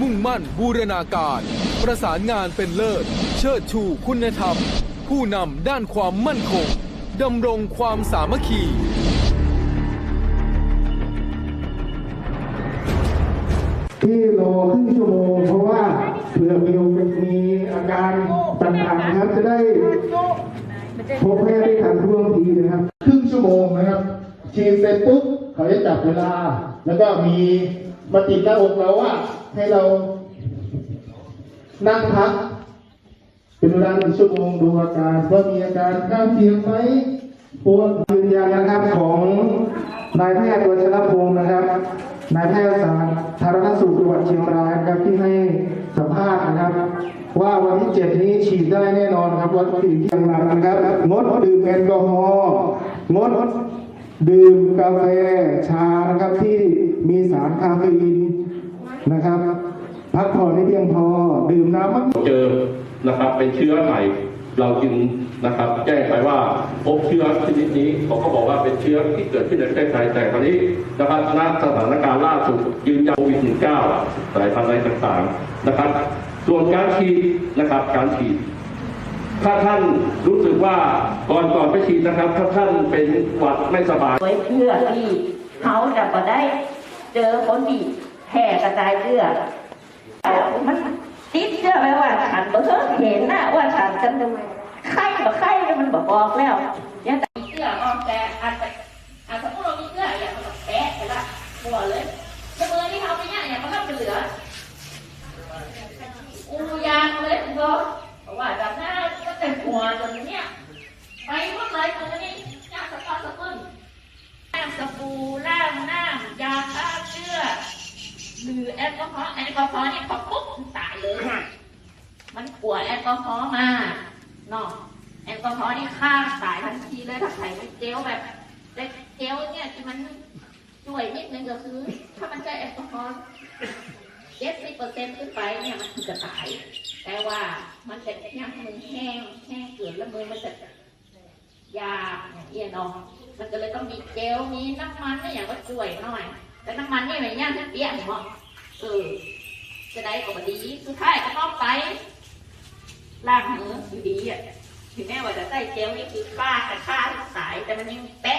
มุ่งมั่นบูรณาการ ประสานงานเป็นเลิศ เชิดชูคุณธรรม ผู้นำด้านความมั่นคงดำรงความสามัคคีที่รอครึ่งชั่วโมงเพราะว่าเผื่อมีมีอาการต่างๆนะครับ จะได้พบแพทย์ได้ทันท่วงทีนะครับ ครึ่งชั่วโมงนะครับ ฉีดเสร็จปุ๊บเขาจะจับเวลา แล้วก็มีมาติดหน้าอกเราว่า ให้เรานั่งพักเป็นเวลาหนึ่งชั่วโมงดูอาการว่ามีอาการข้างเคียงไหมปวดยืนยันนะครับของนายแพทย์วัชรพงศ์นะครับ นายแพทย์สาธารณสุขจังหวัดเชียงรายนะครับที่ให้สัมภาษณ์นะครับ ว่าวันที่เจ็ดนี้ฉีดได้แน่นอนครับวัคซีนที่ยังหลังนะครับงดดื่มแอลกอฮอล์งด ดื่มกาแฟชานะครับที่มีสารคาเฟอีนนะครับ พักผ่อนให้เพียงพอ ดื่มน้ำมากเจอนะครับเป็นเชื้อใหม่เราจึงนะครับแจ้งไปว่าพบเชื้อชนิดนี้เขาก็บอกว่าเป็นเชื้อที่เกิดขึ้นในประเทศไทยแต่คราวนี้นะครับณสถานการณ์ล่าสุดยืนยันโควิด -19 สายพันธุ์อะไรต่างๆนะครับ ส่วนการฉีดนะครับการฉีด ถ้าท่านรู้สึกว่าก่อนก่อนไปฉีดนะครับ ถ้าท่านเป็นหวัดไม่สบาย ไว้เพื่อที่เขาจะมาได้ เจอคนที่แห่กระจายเชื้อเอามันติดเชื้อไหมว่าฉันบ่เคยเห็นนะว่าฉันจะไข้บ่ไข้เนี่ยมันบอกบอกแล้วยังแต่เชื้อออกแต่อาจจะอาจจะพวกเรามีเชื้ออย่างมันก็แปะไปละหัวเลยแล้วเมื่อที่เขาไปเนี่ยอย่างมันก็เหลืออูยางเลยคุณก็เพราะว่าจากหน้าก็แต่หัวจนเนี่ยไปหมดเลยตอนนี้ยาสะพานสะพึ่ง น้ำสบู่ล้างน้ำยาฆ่าเชื้อหรือแอลกอฮอล์แอลกอฮอล์นี่พอปุ๊บมันตายเลยมันกลัวแอลกอฮอล์มาเนาะแอลกอฮอล์นี่ฆ่าตายทันทีเลยถ้าใส่เจลแบบแต่เจลเนี่ยที่มันช่วยนิดนึงก็คือ ถ้ามันใช้แอลกอฮอล์เจ็ดสิบเปอร์เซ็นต์ขึ้นไปเนี่ยมันคือจะตาย แต่ว่ามันจะย่างมือแห้งแห้งเกลือแล้วมือมันจะยาเอียนออกมันก็เลยต้องมีเจลมีน้ำมันนี่อย่างว่าช่วยหน่อย แต่น้ำมันนี่ไม่ย่างที่เปียกหรอก เออจะได้ก็บดีสุดท้ายก็ต้องไปล่างมืออยู่ดีอะถึงแม้ว่าจะใส่เจลนี่คือฆ่าแต่ฆ่าทุกสายแต่มันยังแปะ